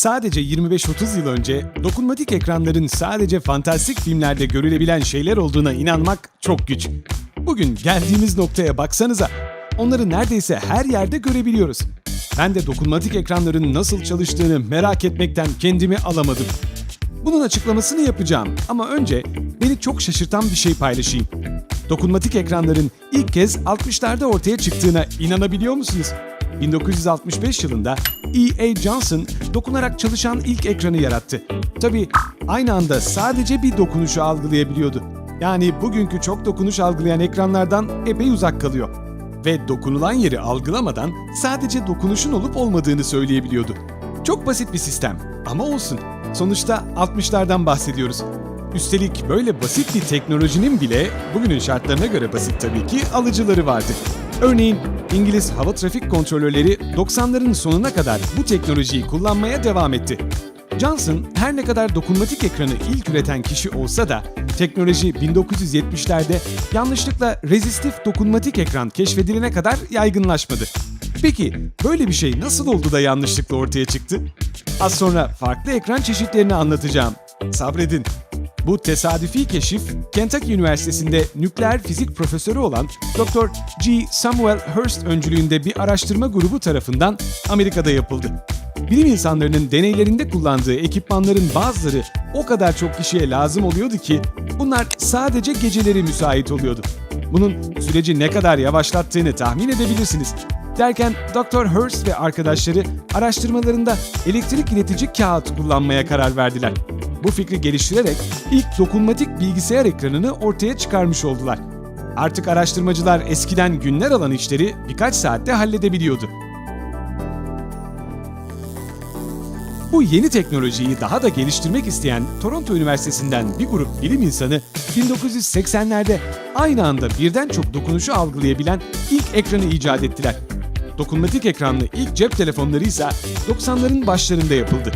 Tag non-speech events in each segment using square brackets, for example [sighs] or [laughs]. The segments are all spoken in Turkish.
Sadece 25-30 yıl önce dokunmatik ekranların sadece fantastik filmlerde görülebilen şeyler olduğuna inanmak çok güç. Bugün geldiğimiz noktaya baksanıza. Onları neredeyse her yerde görebiliyoruz. Ben de dokunmatik ekranların nasıl çalıştığını merak etmekten kendimi alamadım. Bunun açıklamasını yapacağım ama önce beni çok şaşırtan bir şey paylaşayım. Dokunmatik ekranların ilk kez 60'larda ortaya çıktığına inanabiliyor musunuz? 1965 yılında E.A. Johnson dokunarak çalışan ilk ekranı yarattı. Tabii aynı anda sadece bir dokunuşu algılayabiliyordu. Yani bugünkü çok dokunuş algılayan ekranlardan epey uzak kalıyor. Ve dokunulan yeri algılamadan sadece dokunuşun olup olmadığını söyleyebiliyordu. Çok basit bir sistem ama olsun. Sonuçta 60'lardan bahsediyoruz. Üstelik böyle basit bir teknolojinin bile bugünün şartlarına göre basit tabii ki alıcıları vardı. Örneğin İngiliz hava trafik kontrolörleri 90'ların sonuna kadar bu teknolojiyi kullanmaya devam etti. Johnson her ne kadar dokunmatik ekranı ilk üreten kişi olsa da teknoloji 1970'lerde yanlışlıkla rezistif dokunmatik ekran keşfedilene kadar yaygınlaşmadı. Peki böyle bir şey nasıl oldu da yanlışlıkla ortaya çıktı? Az sonra farklı ekran çeşitlerini anlatacağım. Sabredin. Bu tesadüfi keşif, Kentucky Üniversitesi'nde nükleer fizik profesörü olan Dr. G. Samuel Hurst öncülüğünde bir araştırma grubu tarafından Amerika'da yapıldı. Bilim insanlarının deneylerinde kullandığı ekipmanların bazıları o kadar çok kişiye lazım oluyordu ki bunlar sadece geceleri müsait oluyordu. Bunun süreci ne kadar yavaşlattığını tahmin edebilirsiniz. Derken Dr. Hurst ve arkadaşları araştırmalarında elektrik iletici kağıt kullanmaya karar verdiler. Bu fikri geliştirerek ilk dokunmatik bilgisayar ekranını ortaya çıkarmış oldular. Artık araştırmacılar eskiden günler alan işleri birkaç saatte halledebiliyordu. Bu yeni teknolojiyi daha da geliştirmek isteyen Toronto Üniversitesi'nden bir grup bilim insanı 1980'lerde aynı anda birden çok dokunuşu algılayabilen ilk ekranı icat ettiler. Dokunmatik ekranlı ilk cep telefonları ise 90'ların başlarında yapıldı.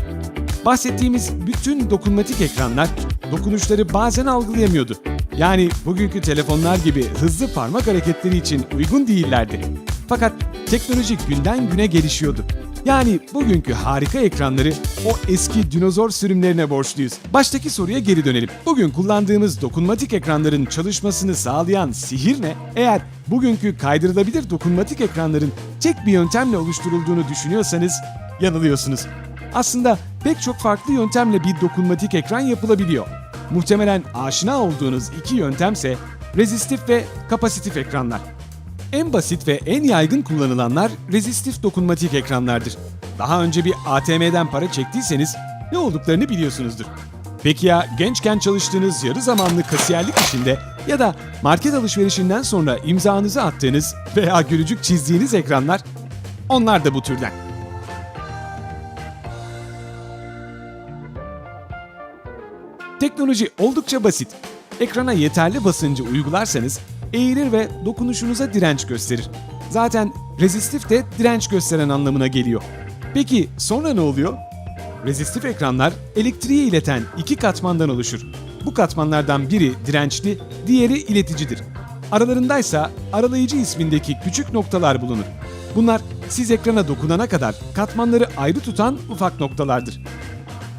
Bahsettiğimiz bütün dokunmatik ekranlar dokunuşları bazen algılayamıyordu. Yani bugünkü telefonlar gibi hızlı parmak hareketleri için uygun değillerdi. Fakat teknoloji günden güne gelişiyordu. Yani bugünkü harika ekranları o eski dinozor sürümlerine borçluyuz. Baştaki soruya geri dönelim. Bugün kullandığımız dokunmatik ekranların çalışmasını sağlayan sihir ne? Eğer bugünkü kaydırılabilir dokunmatik ekranların tek bir yöntemle oluşturulduğunu düşünüyorsanız yanılıyorsunuz. Aslında pek çok farklı yöntemle bir dokunmatik ekran yapılabiliyor. Muhtemelen aşina olduğunuz iki yöntemse rezistif ve kapasitif ekranlar. En basit ve en yaygın kullanılanlar rezistif dokunmatik ekranlardır. Daha önce bir ATM'den para çektiyseniz ne olduklarını biliyorsunuzdur. Peki ya gençken çalıştığınız yarı zamanlı kasiyerlik işinde ya da market alışverişinden sonra imzanızı attığınız veya gülücük çizdiğiniz ekranlar? Onlar da bu türden. Teknoloji oldukça basit. Ekrana yeterli basıncı uygularsanız eğilir ve dokunuşunuza direnç gösterir. Zaten rezistif de direnç gösteren anlamına geliyor. Peki sonra ne oluyor? Rezistif ekranlar elektriği ileten iki katmandan oluşur. Bu katmanlardan biri dirençli, diğeri ileticidir. Aralarındaysa aralayıcı ismindeki küçük noktalar bulunur. Bunlar siz ekrana dokunana kadar katmanları ayrı tutan ufak noktalardır.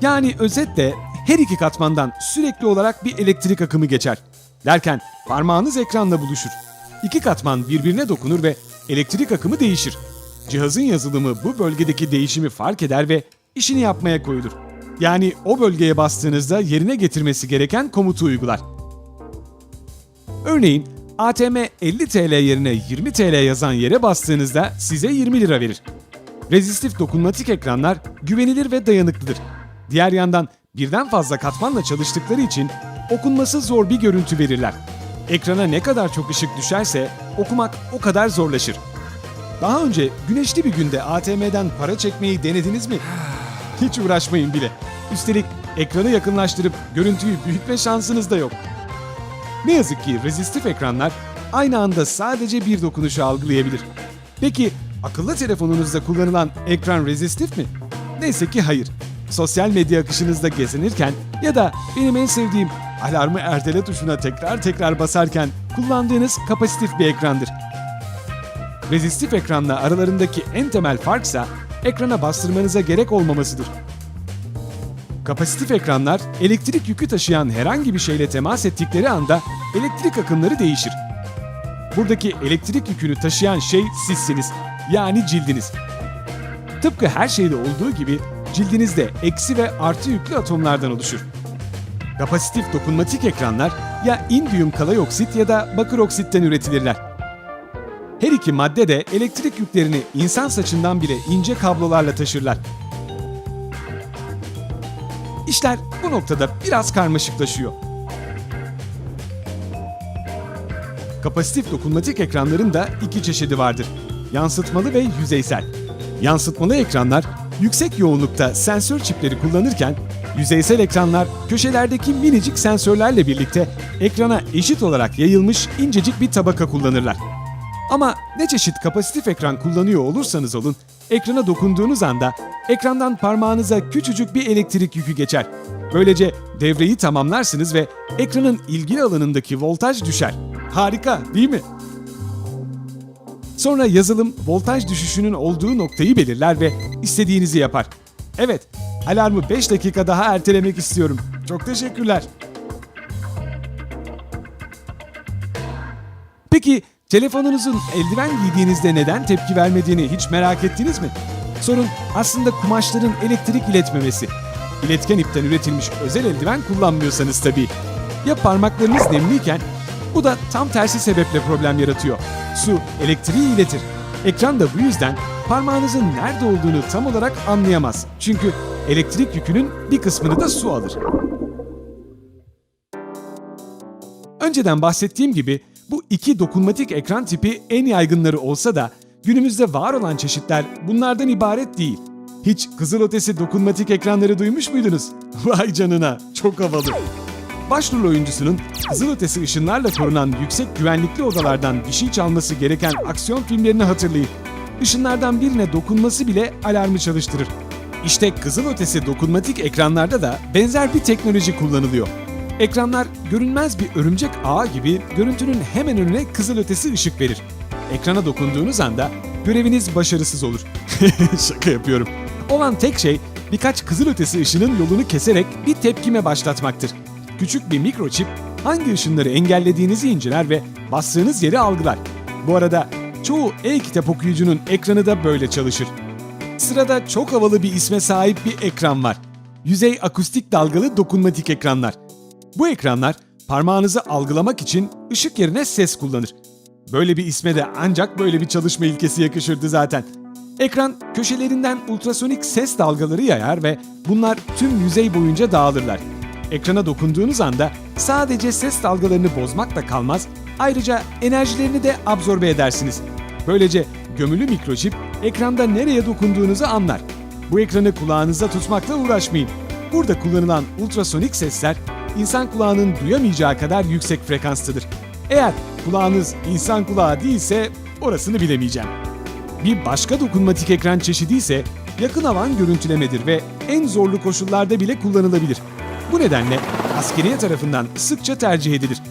Yani özetle her iki katmandan sürekli olarak bir elektrik akımı geçer. Derken parmağınız ekranla buluşur. İki katman birbirine dokunur ve elektrik akımı değişir. Cihazın yazılımı bu bölgedeki değişimi fark eder ve işini yapmaya koyulur. Yani o bölgeye bastığınızda yerine getirmesi gereken komutu uygular. Örneğin ATM 50 TL yerine 20 TL yazan yere bastığınızda size 20 lira verir. Rezistif dokunmatik ekranlar güvenilir ve dayanıklıdır. Diğer yandan birden fazla katmanla çalıştıkları için okunması zor bir görüntü verirler. Ekrana ne kadar çok ışık düşerse okumak o kadar zorlaşır. Daha önce güneşli bir günde ATM'den para çekmeyi denediniz mi? [sighs] Hiç uğraşmayın bile. Üstelik ekranı yakınlaştırıp görüntüyü büyütme şansınız da yok. Ne yazık ki rezistif ekranlar aynı anda sadece bir dokunuşu algılayabilir. Peki akıllı telefonunuzda kullanılan ekran rezistif mi? Neyse ki hayır. Sosyal medya akışınızda gezinirken ya da benim en sevdiğim alarmı ertele tuşuna tekrar tekrar basarken kullandığınız kapasitif bir ekrandır. Rezistif ekranla aralarındaki en temel farksa ekrana bastırmanıza gerek olmamasıdır. Kapasitif ekranlar elektrik yükü taşıyan herhangi bir şeyle temas ettikleri anda elektrik akımları değişir. Buradaki elektrik yükünü taşıyan şey sizsiniz. Yani cildiniz. Tıpkı her şeyde olduğu gibi cildiniz de eksi ve artı yüklü atomlardan oluşur. Kapasitif dokunmatik ekranlar ya indiyum kalay ya da bakır oksitten üretilirler. Her iki madde de elektrik yüklerini insan saçından bile ince kablolarla taşırlar. İşler bu noktada biraz karmaşıklaşıyor. Kapasitif dokunmatik ekranların da iki çeşidi vardır. Yansıtmalı ve yüzeysel. Yansıtmalı ekranlar yüksek yoğunlukta sensör çipleri kullanırken yüzeysel ekranlar köşelerdeki minicik sensörlerle birlikte ekrana eşit olarak yayılmış incecik bir tabaka kullanırlar. Ama ne çeşit kapasitif ekran kullanıyor olursanız olun, ekrana dokunduğunuz anda ekrandan parmağınıza küçücük bir elektrik yükü geçer. Böylece devreyi tamamlarsınız ve ekranın ilgili alanındaki voltaj düşer. Harika, değil mi? Sonra yazılım voltaj düşüşünün olduğu noktayı belirler ve istediğinizi yapar. Evet, alarmı 5 dakika daha ertelemek istiyorum. Çok teşekkürler. Peki telefonunuzun eldiven giydiğinizde neden tepki vermediğini hiç merak ettiniz mi? Sorun aslında kumaşların elektrik iletmemesi. İletken ipten üretilmiş özel eldiven kullanmıyorsanız tabii. Ya parmaklarınız nemliyken bu da tam tersi sebeple problem yaratıyor. Su elektriği iletir. Ekran da bu yüzden parmağınızın nerede olduğunu tam olarak anlayamaz. Çünkü elektrik yükünün bir kısmını da su alır. Önceden bahsettiğim gibi bu iki dokunmatik ekran tipi en yaygınları olsa da günümüzde var olan çeşitler bunlardan ibaret değil. Hiç kızılötesi dokunmatik ekranları duymuş muydunuz? [laughs] Vay canına, çok havalı. Başrol oyuncusunun kızılötesi ışınlarla korunan yüksek güvenlikli odalardan bir şey çalması gereken aksiyon filmlerini hatırlayın. Işınlardan birine dokunması bile alarmı çalıştırır. İşte kızılötesi dokunmatik ekranlarda da benzer bir teknoloji kullanılıyor. Ekranlar görünmez bir örümcek ağı gibi görüntünün hemen önüne kızılötesi ışık verir. Ekrana dokunduğunuz anda göreviniz başarısız olur. [laughs] Şaka yapıyorum. Olan tek şey birkaç kızılötesi ışının yolunu keserek bir tepkime başlatmaktır. Küçük bir mikroçip hangi ışınları engellediğinizi inceler ve bastığınız yeri algılar. Bu arada çoğu e-kitap okuyucunun ekranı da böyle çalışır. Sırada çok havalı bir isme sahip bir ekran var. Yüzey akustik dalgalı dokunmatik ekranlar. Bu ekranlar parmağınızı algılamak için ışık yerine ses kullanır. Böyle bir isme de ancak böyle bir çalışma ilkesi yakışırdı zaten. Ekran köşelerinden ultrasonik ses dalgaları yayar ve bunlar tüm yüzey boyunca dağılırlar. Ekrana dokunduğunuz anda sadece ses dalgalarını bozmakla kalmaz, ayrıca enerjilerini de absorbe edersiniz. Böylece gömülü mikroçip ekranda nereye dokunduğunuzu anlar. Bu ekranı kulağınızda tutmakla uğraşmayın. Burada kullanılan ultrasonik sesler insan kulağının duyamayacağı kadar yüksek frekanstadır. Eğer kulağınız insan kulağı değilse orasını bilemeyeceğim. Bir başka dokunmatik ekran çeşidi ise yakın alan görüntülemedir ve en zorlu koşullarda bile kullanılabilir. Bu nedenle askeriye tarafından sıkça tercih edilir.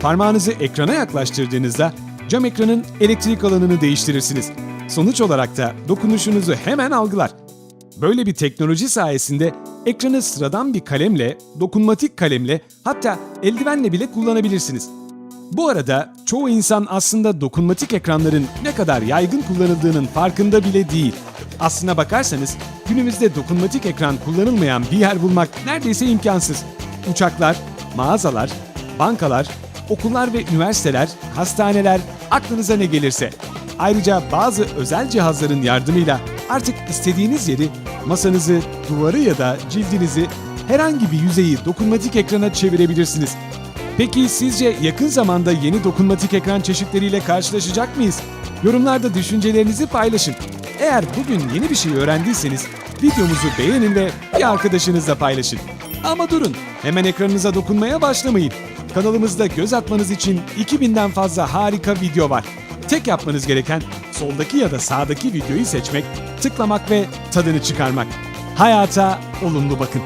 Parmağınızı ekrana yaklaştırdığınızda cam ekranın elektrik alanını değiştirirsiniz. Sonuç olarak da dokunuşunuzu hemen algılar. Böyle bir teknoloji sayesinde ekranı sıradan bir kalemle, dokunmatik kalemle hatta eldivenle bile kullanabilirsiniz. Bu arada çoğu insan aslında dokunmatik ekranların ne kadar yaygın kullanıldığının farkında bile değil. Aslına bakarsanız günümüzde dokunmatik ekran kullanılmayan bir yer bulmak neredeyse imkansız. Uçaklar, mağazalar, bankalar, okullar ve üniversiteler, hastaneler, aklınıza ne gelirse. Ayrıca bazı özel cihazların yardımıyla artık istediğiniz yeri, masanızı, duvarı ya da cildinizi herhangi bir yüzeyi dokunmatik ekrana çevirebilirsiniz. Peki sizce yakın zamanda yeni dokunmatik ekran çeşitleriyle karşılaşacak mıyız? Yorumlarda düşüncelerinizi paylaşın. Eğer bugün yeni bir şey öğrendiyseniz videomuzu beğenin ve bir arkadaşınızla paylaşın. Ama durun, hemen ekranınıza dokunmaya başlamayın. Kanalımızda göz atmanız için 2000'den fazla harika video var. Tek yapmanız gereken soldaki ya da sağdaki videoyu seçmek, tıklamak ve tadını çıkarmak. Hayata olumlu bakın.